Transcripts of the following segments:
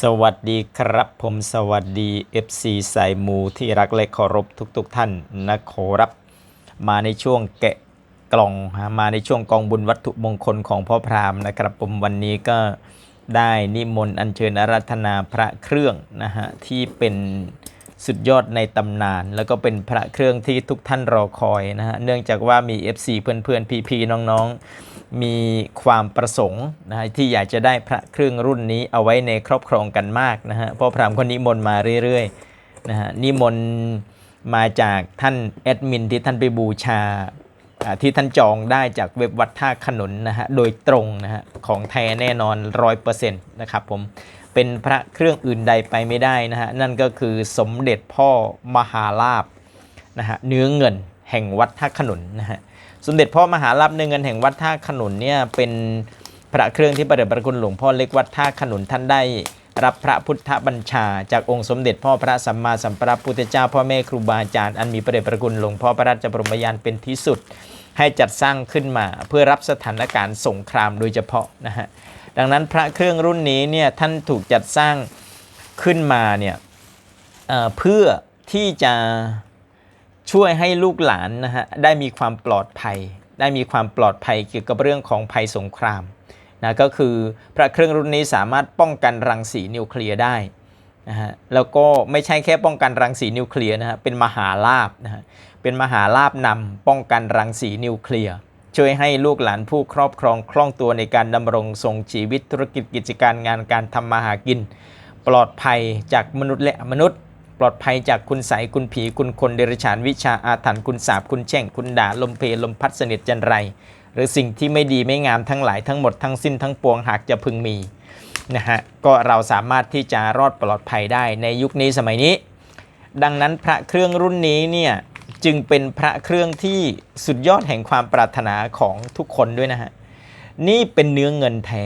สวัสดีครับผมสวัสดี FC สายมูที่รักและเคารพทุกๆทท่านนะขอรับ มาในช่วงแกะกล่องมาในช่วงกองบุญวัตถุมงคลของพ่อพราหมณ์นะครับผมวันนี้ก็ได้นิมนต์อัญเชิญอารัธนาพระเครื่องนะฮะที่เป็น สุดยอดในตำนาน แล้วก็เป็นพระเครื่องที่ทุกท่านรอคอยนะฮะเนื่องจากว่ามี FC เพื่อนๆพี่ๆน้องๆ มีความประสงค์นะฮะที่อยากจะได้พระเครื่องรุ่นนี้เอาไว้ในครอบครองกันมากนะฮะพ่อพรามณ์คนนิมนต์มาเรื่อยๆนะฮะนิมนต์มาจากท่านแอดมินที่ท่านไปบูชาที่ท่านจองได้จากเว็บวัดท่าขนุนนะฮะโดยตรงนะฮะของแท้แน่นอนร้อยเปอร์เซ็นต์นะครับผม เป็นพระเครื่องอื่นใดไปไม่ได้นะฮะนั่นก็คือสมเด็จพ่อมหาลาภนะฮะเนื้อเงินแห่งวัดท่าขนุนนะฮะสมเด็จพ่อมหาลาภเนื้อเงินแห่งวัดท่าขนุนเนี่ยเป็นพระเครื่องที่ประเดชพระคุณหลวงพ่อเล็กวัดท่าขนุนท่านได้รับพระพุทธบัญชา จากองค์สมเด็จพ่อพระสัมมาสัมพุทธเจ้าพ่อแม่ครูบาอาจารย์อันมีประเดชพระคุณหลวงพ่อพระราชบรมยานเป็นที่สุด ให้จัดสร้างขึ้นมาเพื่อรับสถานการณ์สงครามโดยเฉพาะนะฮะ ดังนั้นพระเครื่องรุ่นนี้เนี่ยท่านถูกจัดสร้างขึ้นมาเนี่ยเเพื่อที่จะช่วยให้ลูกหลานนะฮะได้มีความปลอดภัย ได้มีความปลอดภัยเกี่ยวกับเรื่องของภัยสงครามนะก็คือพระเครื่องรุ่นนี้สามารถป้องกันรังสีนิวเคลียร์ได้นะฮะแล้วก็ไม่ใช่แค่ป้องกันรังสีนิวเคลียร์นะฮะเป็นมหาลาบนะฮะเป็นมหาลาบนำป้องกันรังสีนิวเคลียร์ ช่วยให้ลูกหลานผู้ครอบครองคล่องตัวในการดำรงทรงชีวิตธุรกิจกิจการงานการทำมาหากิน ปลอดภัยจากมนุษย์และมนุษย์ ปลอดภัยจากคุณใสคุณผีคุณคนเดรัจฉานวิชาอาถรรพ์คุณสาบคุณแช่งคุณด่าลมเพลลมพัดเสนิทจันไร หรือสิ่งที่ไม่ดีไม่งามทั้งหลายทั้งหมดทั้งสิ้นทั้งปวงหากจะพึงมีนะฮะก็เราสามารถที่จะรอดปลอดภัยได้ในยุคนี้สมัยนี้ ดังนั้นพระเครื่องรุ่นนี้เนี่ย จึงเป็นพระเครื่องที่สุดยอดแห่งความปรารถนาของทุกคนด้วยนะฮะ นี่เป็นเนื้อเงินแท้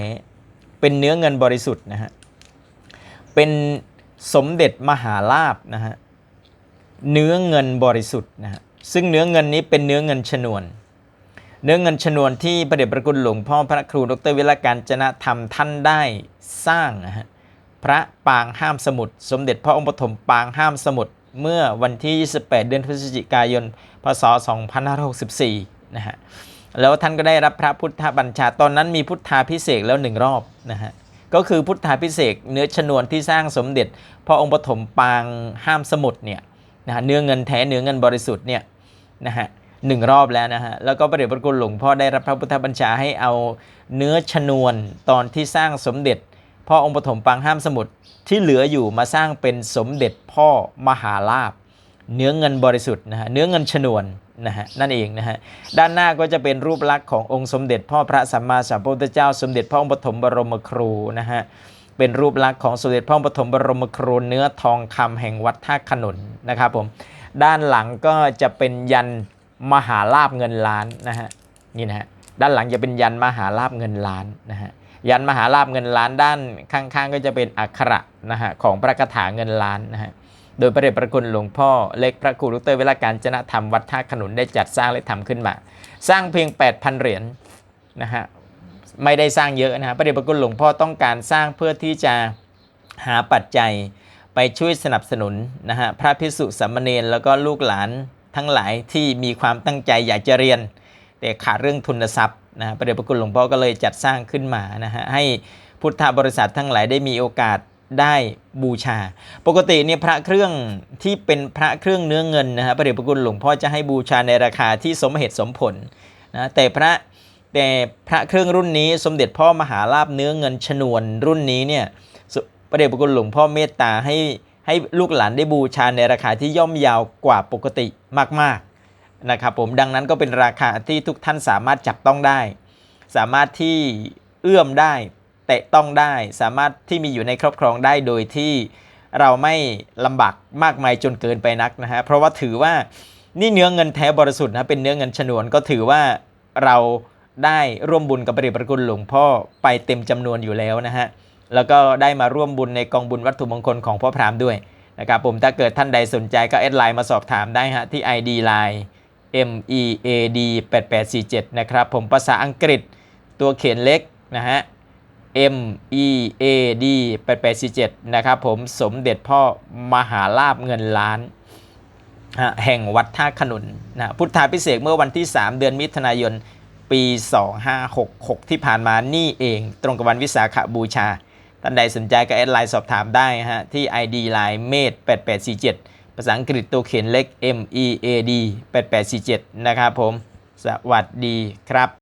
เป็นเนื้อเงินบริสุทธิ์นะฮะ เป็นสมเด็จมหาลาบนะฮะ เนื้อเงินบริสุทธิ์นะฮะ ซึ่งเนื้อเงินนี้เป็นเนื้อเงินชนวน เนื้อเงินชนวนที่พระเดชพระคุณหลวงพ่อพระครูดรวิรการจนะธรรมท่านได้สร้างนะฮะ พระปางห้ามสมุทรสมเด็จพระองค์ปฐมปางห้ามสมุทร เมื่อวันที่ 28 เดือนพฤศจิกายน พศ 2564 นะฮะ แล้วท่านก็ได้รับพระพุทธบัญชา ตอนนั้นมีพุทธาพิเศษแล้วหนึ่งรอบนะฮะ ก็คือพุทธาพิเศษเนื้อชนวนที่สร้างสมเด็จ พระองค์ปฐมปางห้ามสมุทรเนี่ยนะฮะเนื้อเงินแท้เนื้อเงินบริสุทธิ์เนี่ยนะฮะหนึ่งรอบแล้วนะฮะ แล้วก็พระเดชพระคุณหลวงพ่อได้รับพระพุทธบัญชาให้เอาเนื้อชนวนตอนที่สร้างสมเด็จ พ่อองค์ปฐมปางห้ามสมุทรที่เหลืออยู่มาสร้างเป็นสมเด็จพ่อมหาลาภเนื้อเงินบริสุทธิ์นะฮะเนื้อเงินชนวนนะฮะนั่นเองนะฮะด้านหน้าก็จะเป็นรูปลักษณ์ขององค์สมเด็จพ่อพระสัมมาสัมพุทธเจ้า สมเด็จพระองค์ปฐมบรมครูนะฮะเป็นรูปลักษณ์ของสมเด็จพระองค์ปฐมบรมครูเนื้อทองคำแห่งวัดท่าขนุนนะครับผมด้านหลังก็จะเป็นยันมหาลาบเงินล้านนะฮะนี่นะฮะด้านหลังจะเป็นยันมหาลาบเงินล้านนะฮะ ยันมหาลาบเงินล้านด้านข้างๆ ก็จะเป็นอักขระนะฮะของพระคาถาเงินล้านนะฮะโดยพระเดชพระคุณหลวงพ่อเล็กพระครูดรเวลาการจนะธรรมวัดท่าขนุนได้จัดสร้างและทำขึ้นมา สร้างเพียง 8,000 เหรียญนะฮะไม่ได้สร้างเยอะนะฮะพระเดชพระคุณหลวงพ่อต้องการสร้างเพื่อที่จะหาปัจจัยไปช่วยสนับสนุนนะฮะพระพิสุสามเณรแล้วก็ลูกหลานทั้งหลายที่มีความตั้งใจอยากจะเรียน แต่ขาดเรื่องทุนทรัพย์ นะพระเดชพระคุณหลวงพ่อก็เลยจัดสร้างขึ้นมานะฮะให้พุทธบริษัททั้งหลายได้มีโอกาสได้บูชา ปกติเนี่ยพระเครื่องที่เป็นพระเครื่องเนื้อเงินนะฮะพระเดชพระคุณหลวงพ่อจะให้บูชาในราคาที่สมเหตุสมผลนะแต่พระแต่พระเครื่องรุ่นนี้สมเด็จพ่อมหาลาภเนื้อเงินชนวนรุ่นนี้เนี่ยพระเดชพระคุณหลวงพ่อเมตตาให้ให้ลูกหลานได้บูชาในราคาที่ย่อมยาวกว่าปกติมากๆ นะครับผมดังนั้นก็เป็นราคาที่ทุกท่านสามารถจับต้องได้ สามารถที่เอื้อมได้แตะต้องได้ สามารถที่มีอยู่ในครอบครองได้โดยที่เราไม่ลำบากมากมายจนเกินไปนักนะฮะเพราะว่าถือว่านี่เนื้อเงินแท้บริสุทธิ์นะเป็นเนื้อเงินฉนวนก็ถือว่าเราได้ร่วมบุญกับพระเดชพระคุณหลวงพ่อไปเต็มจำนวนอยู่แล้วนะฮะแล้วก็ได้มาร่วมบุญในกองบุญวัตถุมงคลของพ่อพรามด้วยนะครับผมถ้าเกิดท่านใดสนใจก็แอดไลน์มาสอบถามได้ฮะที่ ID Line M E A D 8847 นะครับ ผมภาษาอังกฤษตัวเขียนเล็กนะฮะ M E A D 8847 นะครับผมสมเด็จพ่อมหาลาบเงินล้าน แห่งวัดท่าขนุนนะพุทธาพิเศษเมื่อวันที่ 3 เดือนมิถุนายน ปี 2566 ที่ผ่านมานี่เอง ตรงกับวันวิสาขบูชา ท่านใดสนใจก็แอดไลน์สอบถามได้ฮะที่ ID Line เมด8847 ภาษาอังกฤษตัวเขียนเล็ก M E A D 8847 นะครับผม สวัสดีครับ